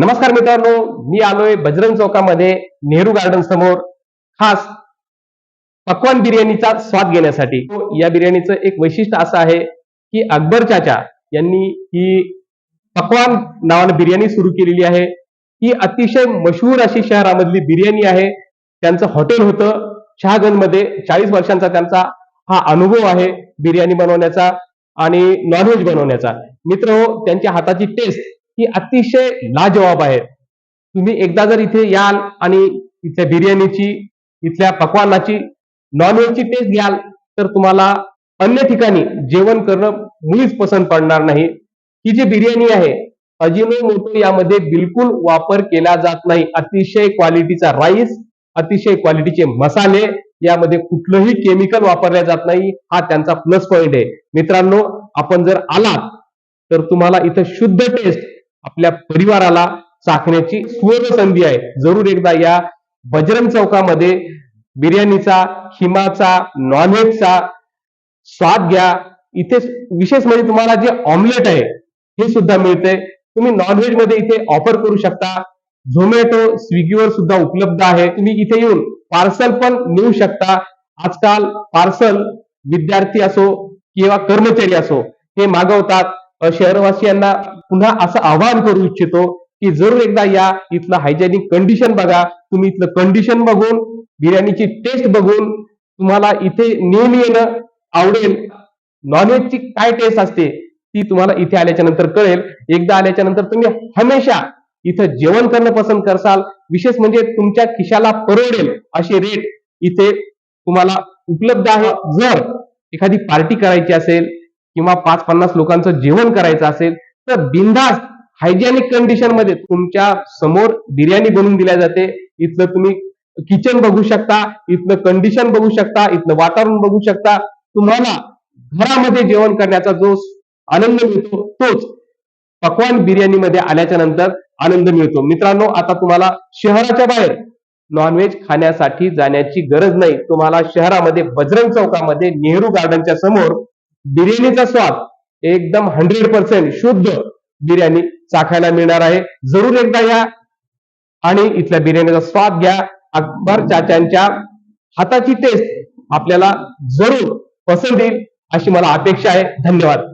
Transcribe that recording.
नमस्कार मित्रांनो मी आलोय बजरंग चौकामध्ये नेहरू गार्डन समोर खास पकवान बिर्याणीचा स्वाद घेण्यासाठी. या बिर्याणीचं एक वैशिष्ट्य असं आहे की अकबर चाचा यांनी ही पकवान नावानं बिर्याणी सुरू केलेली आहे. ही अतिशय मशहूर अशी शहरामधली बिर्याणी आहे. त्यांचं हॉटेल होतं. शहागंजमध्ये चाळीस वर्षांचा त्यांचा हा अनुभव आहे बिर्याणी बनवण्याचा आणि नॉनव्हेज बनवण्याचा. मित्र हो त्यांच्या हाताची टेस्ट ही अतिशय लाजवाब आहे तुम्ही एकदा जर इथे याल आणि इथल्या बिर्याणीची इथल्या पकवानाची नॉनव्हेजची टेस्ट घ्याल तर तुम्हाला अन्य ठिकाणी जेवण करणं मुळीच पसंत पडणार नाही. ही जी बिर्याणी आहे अजिनोमोटो यामध्ये बिलकुल वापर केला जात नाही. अतिशय क्वालिटीचा राईस अतिशय क्वालिटीचे मसाले यामध्ये कुठलंही केमिकल वापरले जात नाही. हा त्यांचा प्लस पॉइंट आहे. मित्रांनो आपण जर आलात तर तुम्हाला इथं शुद्ध टेस्ट आपल्या परिवाराला चाखण्याची सुवर्ण संधी आहे. जरूर एकदा या बजरंग चौकामध्ये बिर्याणीचा खिमाचा नॉनव्हेजचा स्वाद घ्या. इथे विशेष म्हणजे तुम्हाला जे ऑमलेट आहे हे सुद्धा मिळते तुम्ही नॉनव्हेजमध्ये इथे ऑफर करू शकता. झोमॅटो स्विगीवर सुद्धा उपलब्ध आहे. तुम्ही इथे येऊन पार्सल पण नेऊ शकता. आजकाल पार्सल विद्यार्थी असो किंवा कर्मचारी असो हे मागवतात. शहरवासियांना पुन्हा असं आवाहन करू इच्छितो की जरूर एकदा या इथलं हायजेनिक कंडिशन बघा. तुम्ही इथलं कंडिशन बघून बिर्याणीची टेस्ट बघून तुम्हाला इथे नेहमी येणं आवडेल. नॉनव्हेजची काय टेस्ट असते ती तुम्हाला इथे आल्याच्यानंतर कळेल. एकदा आल्याच्यानंतर तुम्ही हमेशा इथं जेवण करणं पसंत करसाल. विशेष म्हणजे तुमच्या खिशाला परवडेल असे रेट इथे तुम्हाला उपलब्ध आहे. जर एखादी पार्टी करायची असेल किंवा पाच पन्नास लोकांचं जेवण करायचं असेल तर बिंदास हायजेनिक कंडिशनमध्ये तुमच्यासमोर बिर्याणी बनवून दिल्या जाते. इथलं तुम्ही किचन बघू शकता इथलं कंडिशन बघू शकता इथलं वातावरण बघू शकता. तुम्हाला घरामध्ये जेवण करण्याचा जो आनंद मिळतो तोच पकवान बिर्याणी मध्ये आल्याच्यानंतर आनंद मिळतो. मित्रांनो आता तुम्हाला शहराच्या बाहेर नॉनव्हेज खाण्यासाठी जाण्याची गरज नाही. तुम्हाला शहरामध्ये बजरंग चौकामध्ये नेहरू गार्डनच्या समोर बिर्याणीचा स्वाद एकदम हंड्रेड पर्सेंट शुद्ध बिर्याणी चाखायला मिळणार आहे. जरूर एकदा या आणि इथल्या बिर्याणीचा स्वाद घ्या. अकबर चाच्यांच्या हाताची टेस्ट आपल्याला जरूर पसंत येईल अशी मला अपेक्षा आहे. धन्यवाद.